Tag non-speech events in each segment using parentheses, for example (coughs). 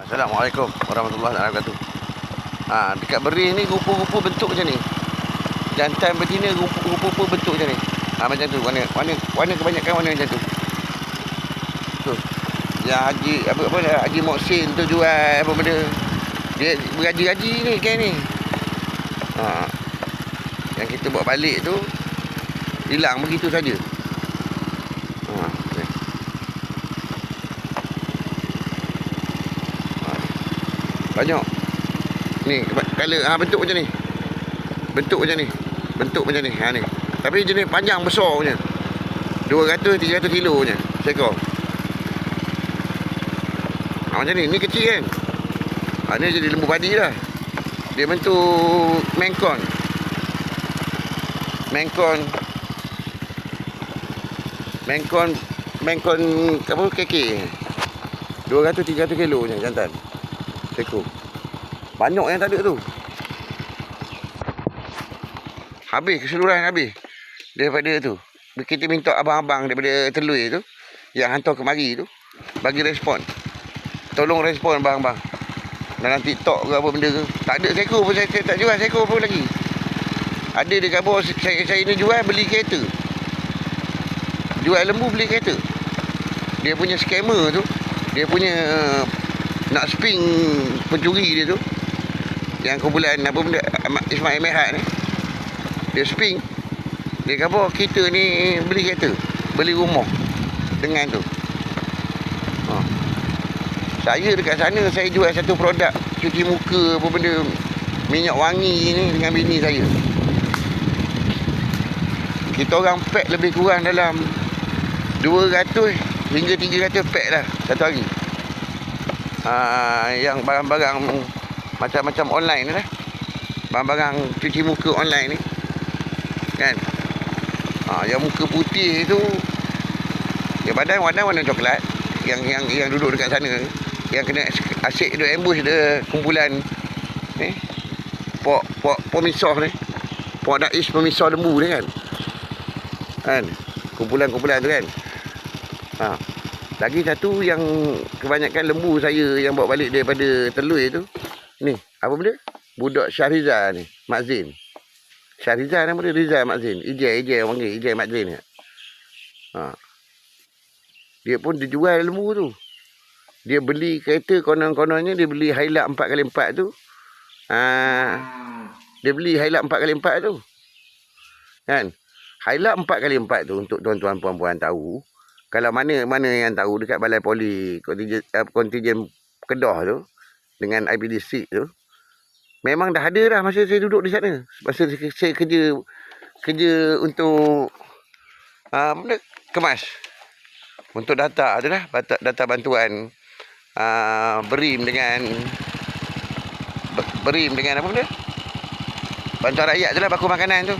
Assalamualaikum warahmatullahi wabarakatuh. Ha, dekat berih ni rupa-rupa bentuk macam ni. Jantan betina rupa- rupa-rupa bentuk macam ni. Ha, macam tu warna warna warna kebanyakan warna macam tu. Tu. Yang Haji apa apa Haji Moksin tu jual apa benda. Dia bergaji-gaji ni kan ni. Ha. Yang kita bawa balik tu hilang begitu saja. Ha. ni. Banyak. Ni color ha bentuk macam ni. Bentuk macam ni. Bentuk macam ni. Ha ni. Tapi jenis panjang besar punya. 200 300 kilo punya seekor. Ha macam ni. Ni kecil kan. Ha ni jadi lembu padi dah. Dia bentuk mengkon. Mengkon. Mengkon mengkon apa keke. 200 300 kilo punya jantan seekor. Banyak yang tak ada tu. Habis keseluruhan habis. Daripada tu. Kita minta abang-abang daripada Telui tu. Yang hantar kemari tu. Bagi respon. Tolong respon abang-abang. Dalam TikTok ke apa benda ke. Tak ada seekor pun saya, saya tak jual seekor pun lagi. Ada dekat bawah saya, saya ni jual beli kereta. Jual lembu beli kereta. Dia punya scammer tu. Dia punya nak sping pencuri dia tu yang kumpulan apa benda Ismail Mehat ni dia sping dia kata kita ni beli kereta beli rumah dengan tu. Ha. saya dekat sana saya jual satu produk cuci muka apa benda minyak wangi ni dengan bini saya. Kita orang pack lebih kurang dalam 200 hingga 300 pack lah satu hari. Uh, yang barang-barang macam-macam online ni lah. Barang-barang cuci muka online ni. Kan? Ha, yang muka putih tu dia badan warna warna coklat yang yang yang duduk dekat sana yang kena asyik duduk ambush dia kumpulan ni pok pok pemisah ni pok dais pemisah lembu ni kan kan kumpulan-kumpulan tu kan ha lagi satu yang kebanyakan lembu saya yang bawa balik daripada Telui tu. Ni, apa benda? Budak Syahrizal ni, Mak Zain. Syahrizal nama dia Rizal Mak Zain. Ijai, Ijai orang panggil, Ijai Mak Zain ni. Ha. Dia pun dia jual lembu tu. Dia beli kereta konon-kononnya dia beli Hilux 4x4 tu. Ha. Dia beli Hilux 4x4 tu. Kan? Hilux 4x4 tu untuk tuan-tuan puan-puan tahu kalau mana mana yang tahu dekat balai poli kontijen kontijen Kedah tu dengan IPDC tu memang dah ada dah masa saya duduk di sana masa saya, kerja kerja untuk uh, kemas untuk data dah data, data bantuan uh, berim dengan berim dengan apa benda bantuan rakyat tu lah baku makanan tu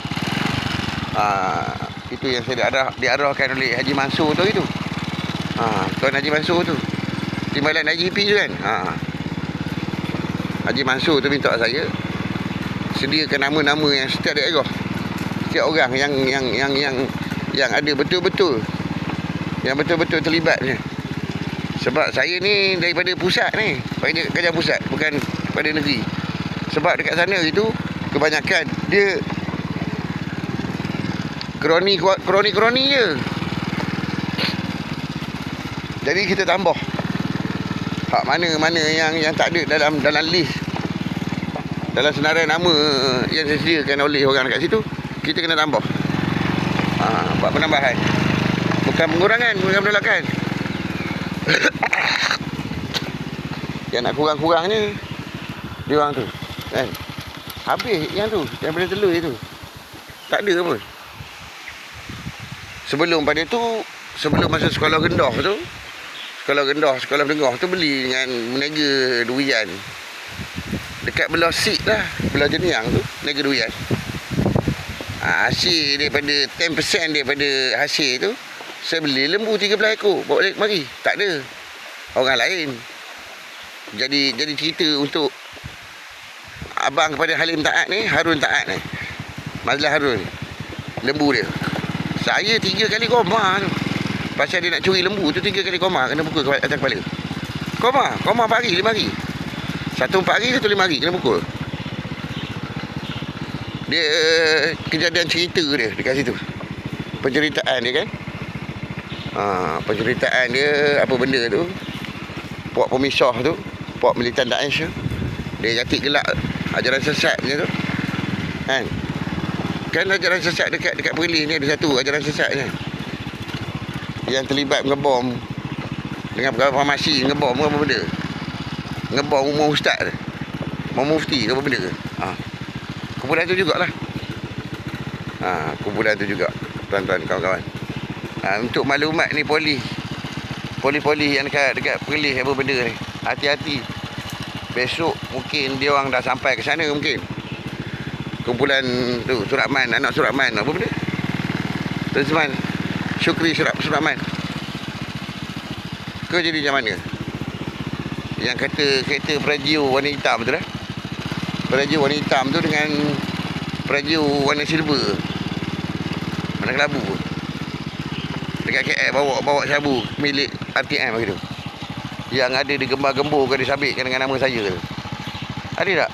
uh, itu yang saya diarah, diarahkan oleh Haji Mansur tu itu. Ha, Tuan Haji Mansur tu. Timbalan IGP tu kan. Ha. Haji Mansur tu minta saya sediakan nama-nama yang setiap daerah. Setiap orang yang yang yang yang yang ada betul-betul yang betul-betul terlibatnya. Sebab saya ni daripada pusat ni, daripada kerajaan pusat bukan pada negeri. Sebab dekat sana itu kebanyakan dia kroni kroni kroni je. Jadi kita tambah. Hak mana-mana yang yang tak ada dalam dalam list. Dalam senarai nama yang disediakan oleh orang dekat situ, kita kena tambah. Ha, buat penambahan. Bukan pengurangan, bukan penolakan. (coughs) yang nak kurang-kurangnya dia orang tu. Kan? Habis yang tu, yang boleh telur itu. Tak ada pun. Sebelum pada tu Sebelum masa sekolah rendah tu Sekolah rendah, sekolah menengah tu Beli dengan menega durian Dekat belah sik lah Belah jeniang tu, menega durian ha, Hasil daripada 10% daripada hasil tu Saya beli lembu 13 ekor Bawa balik kemari, tak ada. Orang lain. Jadi jadi cerita untuk Abang kepada Halim Taat ni Harun Taat ni. Mazlah Harun Lembu dia. Saya tiga kali koma tu. Pasal dia nak curi lembu tu tiga kali koma kena pukul atas kepala. Koma, koma 4 hari, 5 hari. Satu 4 hari, satu 5 hari kena pukul. Dia kejadian cerita dia dekat situ. Penceritaan dia kan. Ha, penceritaan dia apa benda tu. Puak pemisah tu, puak militan Daesh tu. Dia jatik gelak ajaran sesat punya tu. Kan? Kan ajaran sesat dekat dekat Perlis ni ada satu ajaran sesat ni. Yang terlibat ngebom dengan pegawai farmasi ngebom apa benda. Ngebom rumah ustaz. Rumah mufti ke apa benda ke. Ha. Kumpulan tu jugalah. Ha, kumpulan tu juga. Tuan-tuan, kawan-kawan. Ha, untuk maklumat ni polis. Polis-polis yang dekat dekat Perlis apa benda ni. Hati-hati. Besok mungkin dia orang dah sampai ke sana mungkin. Kumpulan tu Suratman, anak Suratman apa benda? Tuan Seman. Syukri Surat Suratman. Kau jadi macam mana? Yang kata kereta Prajio warna hitam tu lah. Prajio warna hitam tu dengan Prajio warna silver. Mana kelabu. Dekat KL bawa bawa sabu milik RTM begitu. Yang ada digembar-gembur ke disabitkan dengan nama saya tu. Ada tak?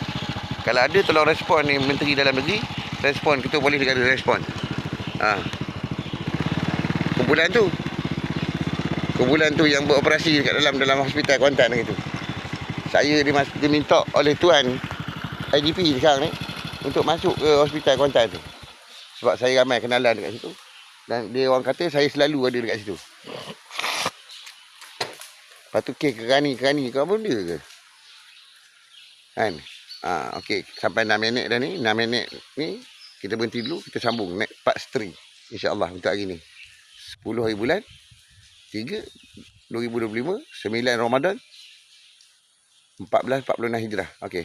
Kalau ada tolong respon ni Menteri Dalam Negeri, respon kita boleh negara respon. Ha. Kumpulan tu. Kumpulan tu yang beroperasi dekat dalam dalam hospital Kuantan gitu. Saya dimas, diminta oleh tuan IDP sekarang ni untuk masuk ke hospital Kuantan tu. Sebab saya ramai kenalan dekat situ. Dan dia orang kata saya selalu ada dekat situ. Lepas tu kes kerani-kerani ke apa benda ke? Kan? Ha, okey, sampai 6 minit dah ni. 6 minit ni kita berhenti dulu, kita sambung next part 3. InsyaAllah untuk hari ni. 10 hari bulan 3 2025 9 Ramadan 1446 Hijrah. Okey.